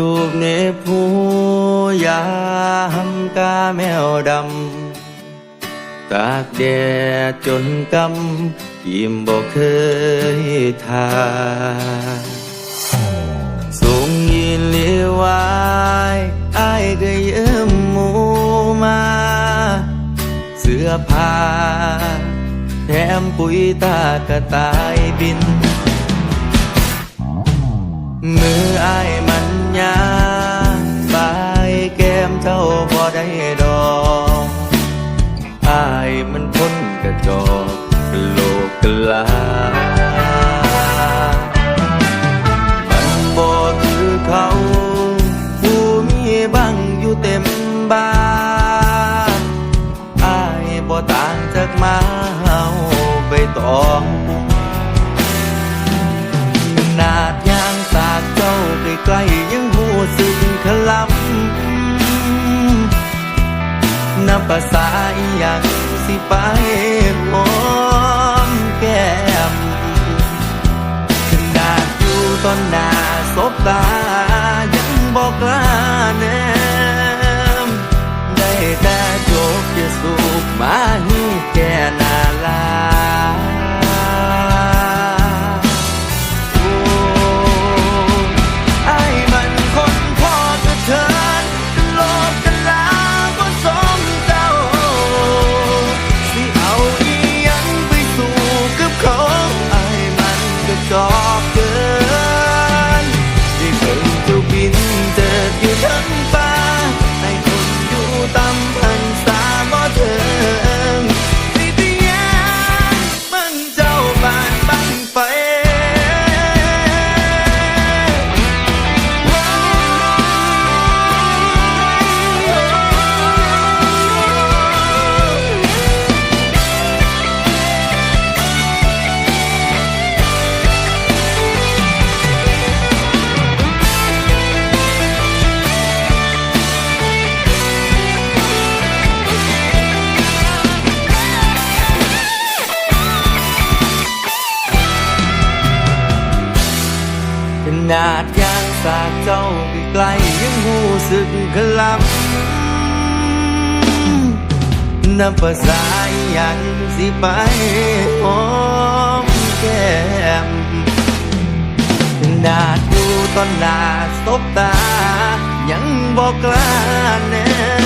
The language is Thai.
สูบเนผู้ยามกาแมวดำ ตากแดดจนกำยิ้มบอกเคยทาสูงยินเลีวายไอ้เคยก็ยืมหมูมา เสื้อผ้าแถมปุ๋ยตากระตายบิน มือไอ้ มันบ่คือเขาผู้มีบังอยู่เต็มบ้านอายบ่ต่างจากมาเฮาไปตองนาดยางสากเจ้าใกล้ๆยังหูสึกขลำนับภาษาอหยังสิไปหอ อยู่ ขนาดยางสากเจ้าใกลยังหูสึกขลำนับภาษาอหยังสิไปหอมแก้มขนาดอยู่ตอนหน้าสบตา ยังบอกกล้าแน่